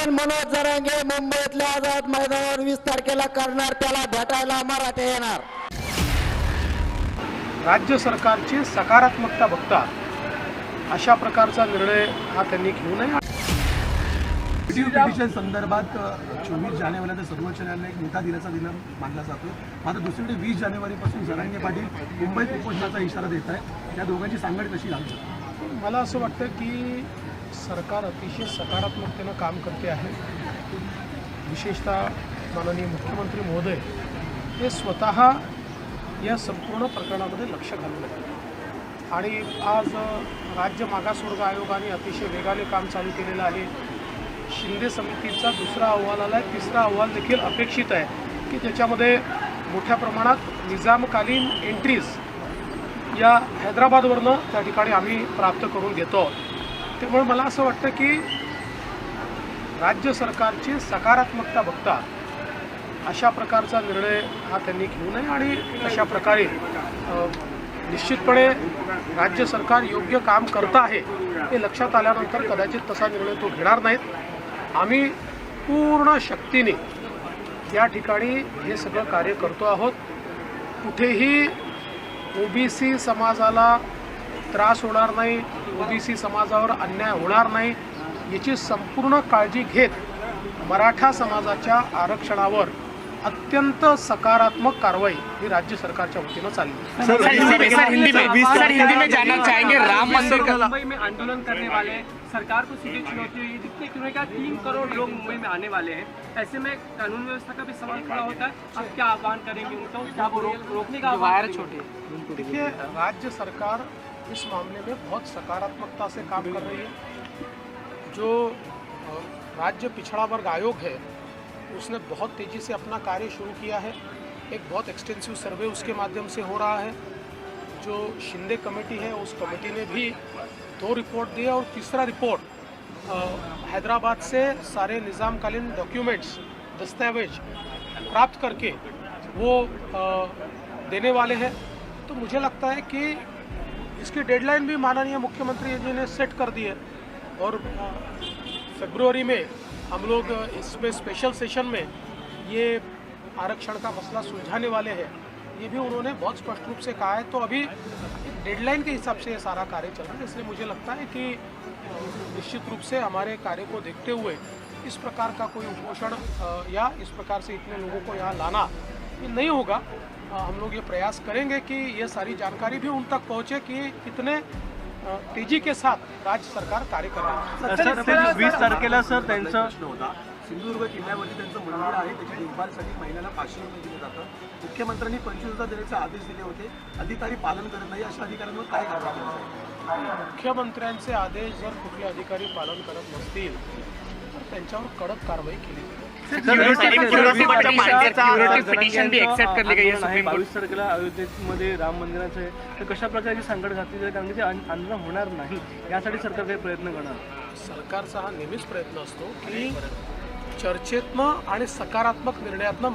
आंदोलन मनोज जरांगे मुंबईतल्या आझाद मैदानावर वीस तारखेला करणार त्याला भेटायला मराठे येणार. राज्य सरकारची सकारात्मकता बघता अशा प्रकारचा निर्णय हा त्यांनी घेऊ नये. पिटिशन संदर्भात चोवीस जानेवारीला सर्वोच्च न्यायालयाने एक मोठा दिनाचा दिन मानला जातो. मात्र दुसरीकडे वीस जानेवारीपासून जरांगे पाटील मुंबईत उपोषणाचा इशारा देत आहे त्या दोघांची सांगड कशी घालू शकतो? मला असं वाटतं की सरकार अतिशय सकारात्मकतेनं काम करते आहे. विशेषतः माननीय मुख्यमंत्री महोदय हे स्वतः या संपूर्ण प्रकरणामध्ये लक्ष घालून आहेत. आणि आज राज्य मागासवर्ग आयोगाने अतिशय वेगाने काम चालू केलेलं आहे. शिंदे समितीचा दुसरा अहवाल आला आहे. तिसरा अहवाल देखील अपेक्षित आहे की त्याच्यामध्ये मोठ्या प्रमाणात निजामकालीन एंट्रीज या हैदराबादवरनं त्या ठिकाणी आम्ही प्राप्त करून घेतो. आहोत त्यामुळे मला असं वाटतं की राज्य सरकारची सकारात्मकता बघता अशा प्रकारचा निर्णय हा त्यांनी घेऊ नये आणि अशा प्रकारे निश्चितपणे राज्य सरकार योग्य काम करत आहे हे लक्षात आल्यानंतर कदाचित तसा निर्णय तो घेणार नाहीत. आम्ही पूर्ण शक्तीने या ठिकाणी हे सगळं कार्य करतो आहोत. कुठेही ओबीसी समाजाला त्रास होणार नाही ओबीसी समाजावर अन्याय होणार नाही याची संपूर्ण काळजी घेत मराठा समाजाच्या आरक्षणावर अत्यंत सकारात्मक कारवाई ही राज्य सरकारच्या वतीनं चालली. सर हिंदी में सर हिंदी में सर हिंदी में जानना चाहेंगे राम मंदिर का मुंबई में आंदोलन करने वाले सरकार को सीधे चुनौती हुई जितने क्योंकि कहा तीन करोड़ लोग मुंबई में आने वाले हैं। ऐसे में कानून व्यवस्था का भी सवाल खड़ा होता है। आप क्या आह्वान करेंगे उनको? क्या वो रोक, रोकने का आह्वान छोटे देखिए राज्य सरकार इस मामले में बहुत सकारात्मकता से काम कर रही है। जो राज्य पिछड़ा वर्ग आयोग है उसने बहुत तेज़ी से अपना कार्य शुरू किया है। एक बहुत एक्सटेंसिव सर्वे उसके माध्यम से हो रहा है। जो शिंदे कमेटी है उस कमेटी ने भी दो रिपोर्ट दिए और तीसरा रिपोर्ट हैदराबाद से सारे निज़ामकालीन डॉक्यूमेंट्स दस्तावेज़ प्राप्त करके वो अ, देने वाले हैं। तो मुझे लगता है कि इसकी डेडलाइन भी माननीय मुख्यमंत्री जी ने सेट कर दी है। और फेब्रुवरी में हम लोग इसमें स्पेशल सेशन में ये आरक्षण का मसला सुलझाने वाले हैं। ये भी उन्होंने बहुत स्पष्ट रूप से कहा है। तो अभी डेडलाइन के हिसाब से ये सारा कार्य चल रहा है, इसलिए मुझे लगता है कि निश्चित रूप से हमारे कार्य को देखते हुए इस प्रकार का कोई उपोषण या इस प्रकार से इतने लोगों को यहाँ लाना ये नहीं होगा। हम लोग ये प्रयास करेंगे कि ये सारी जानकारी भी उन तक पहुँचे कि कितने तेजी के साथ राज्य सरकार कार्य कर रही है। सर वीस तारखेला सर त्यांचा प्रश्न होता. सिंधुदुर्ग किल्ल्यावरती त्यांचं मंदिर आहे त्याच्या देखभालीसाठी महिन्याला पाचशे रुपये दिले जातात. मुख्यमंत्र्यांनी पंचवीस हजार देण्याचे आदेश दिले होते. अधिकारी पालन करत नाही अशा अधिकाऱ्यांवर काय कारवाई करायची मुख्यमंत्र्यांचे आदेश जर कुठले अधिकारी पालन करत नसतील तर त्यांच्यावर कडक कारवाई केली जाईल. बावीस तारखेला अयोध्येमध्ये राम मंदिराचं आहे तर कशा प्रकारची संकट घातली जाईल? कारण की ते आंदोलन होणार नाही. यासाठी सरकार काही प्रयत्न करणार? सरकारचा हा नेहमीच प्रयत्न असतो की चर्चेतनं आणि सकारात्मक निर्णयातनं